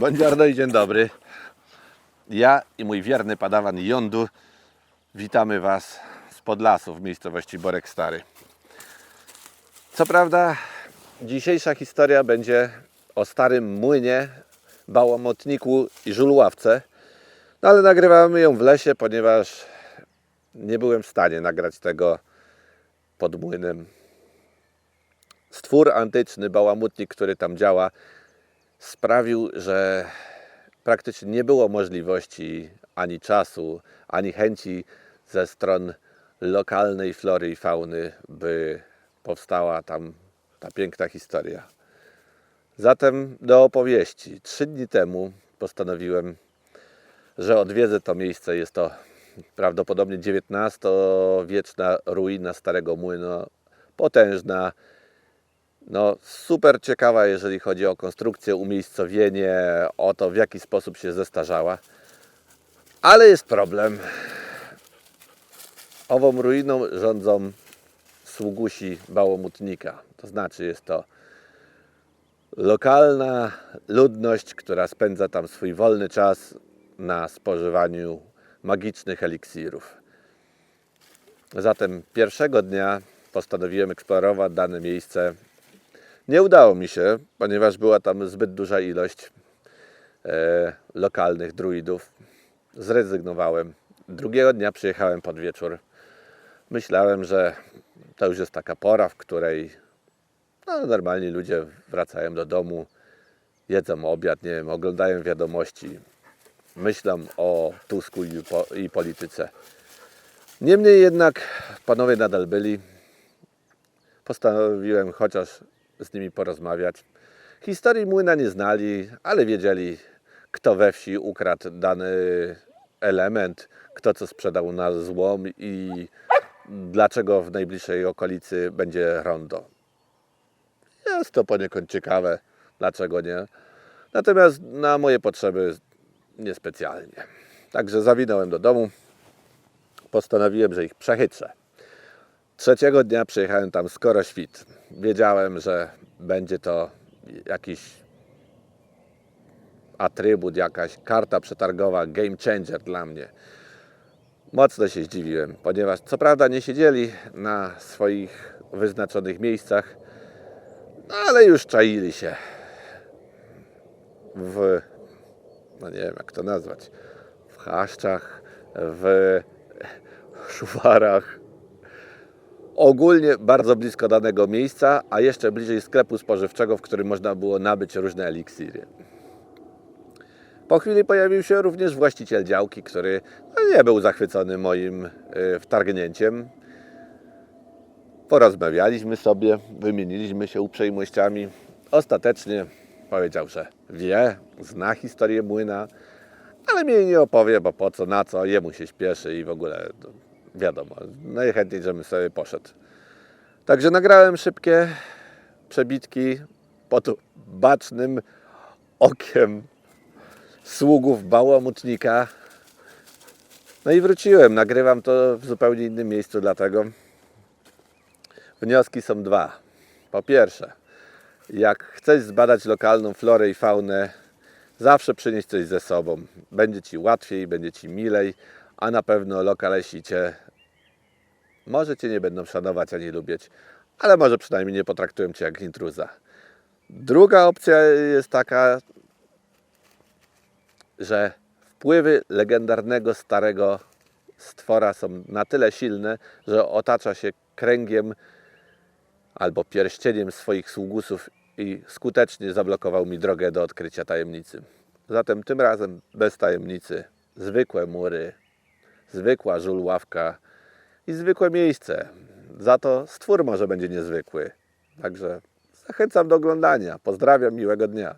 Buongiorno i dzień dobry. Ja i mój wierny padawan Jądu witamy Was z Podlasu w miejscowości Borek Stary. Co prawda, dzisiejsza historia będzie o starym młynie, bałamotniku i żulławce, no ale nagrywamy ją w lesie, ponieważ nie byłem w stanie nagrać tego pod młynem. Stwór antyczny, bałamutnik, który tam działa, sprawił, że praktycznie nie było możliwości ani czasu, ani chęci ze stron lokalnej flory i fauny, by powstała tam ta piękna historia. Zatem do opowieści. Trzy dni temu postanowiłem, że odwiedzę to miejsce. Jest to prawdopodobnie XIX-wieczna ruina Starego Młynu, potężna, no, super ciekawa, jeżeli chodzi o konstrukcję, umiejscowienie, o to, w jaki sposób się zestarzała. Ale jest problem. Ową ruiną rządzą sługusi bałomutnika. To znaczy, jest to lokalna ludność, która spędza tam swój wolny czas na spożywaniu magicznych eliksirów. Zatem pierwszego dnia postanowiłem eksplorować dane miejsce nie udało mi się, ponieważ była tam zbyt duża ilość e, lokalnych druidów. Zrezygnowałem. Drugiego dnia przyjechałem pod wieczór. Myślałem, że to już jest taka pora, w której no, normalni ludzie wracają do domu, jedzą obiad, nie wiem, oglądają wiadomości, myślą o Tusku i, po, i polityce. Niemniej jednak panowie nadal byli. Postanowiłem chociaż z nimi porozmawiać. Historii młyna nie znali, ale wiedzieli, kto we wsi ukradł dany element, kto co sprzedał na złom i dlaczego w najbliższej okolicy będzie rondo. Jest to poniekąd ciekawe, dlaczego nie. Natomiast na moje potrzeby niespecjalnie. Także zawinąłem do domu. Postanowiłem, że ich przechytrzę. Trzeciego dnia przyjechałem tam skoro świt. Wiedziałem, że będzie to jakiś atrybut, jakaś karta przetargowa, game changer dla mnie. Mocno się zdziwiłem, ponieważ co prawda nie siedzieli na swoich wyznaczonych miejscach, no ale już czaili się w, no nie wiem jak to nazwać, w chaszczach, w szuwarach, ogólnie bardzo blisko danego miejsca, a jeszcze bliżej sklepu spożywczego, w którym można było nabyć różne eliksiry. Po chwili pojawił się również właściciel działki, który no, nie był zachwycony moim y, wtargnięciem. Porozmawialiśmy sobie, wymieniliśmy się uprzejmościami. Ostatecznie powiedział, że wie, zna historię młyna, ale jej nie opowie, bo po co, na co, jemu się śpieszy i w ogóle no, wiadomo, najchętniej, żebym sobie poszedł. Także nagrałem szybkie przebitki pod bacznym okiem sługów bałamutnika. No i wróciłem. Nagrywam to w zupełnie innym miejscu, dlatego wnioski są dwa. Po pierwsze, jak chcesz zbadać lokalną florę i faunę, zawsze przynieść coś ze sobą. Będzie Ci łatwiej, będzie Ci milej, a na pewno lokalesi Cię może Cię nie będą szanować ani lubić, ale może przynajmniej nie potraktują Cię jak intruza. Druga opcja jest taka, że wpływy legendarnego starego stwora są na tyle silne, że otacza się kręgiem albo pierścieniem swoich sługusów i skutecznie zablokował mi drogę do odkrycia tajemnicy. Zatem tym razem bez tajemnicy, zwykłe mury, zwykła żulławka i zwykłe miejsce. Za to stwór może będzie niezwykły. Także zachęcam do oglądania. Pozdrawiam, miłego dnia.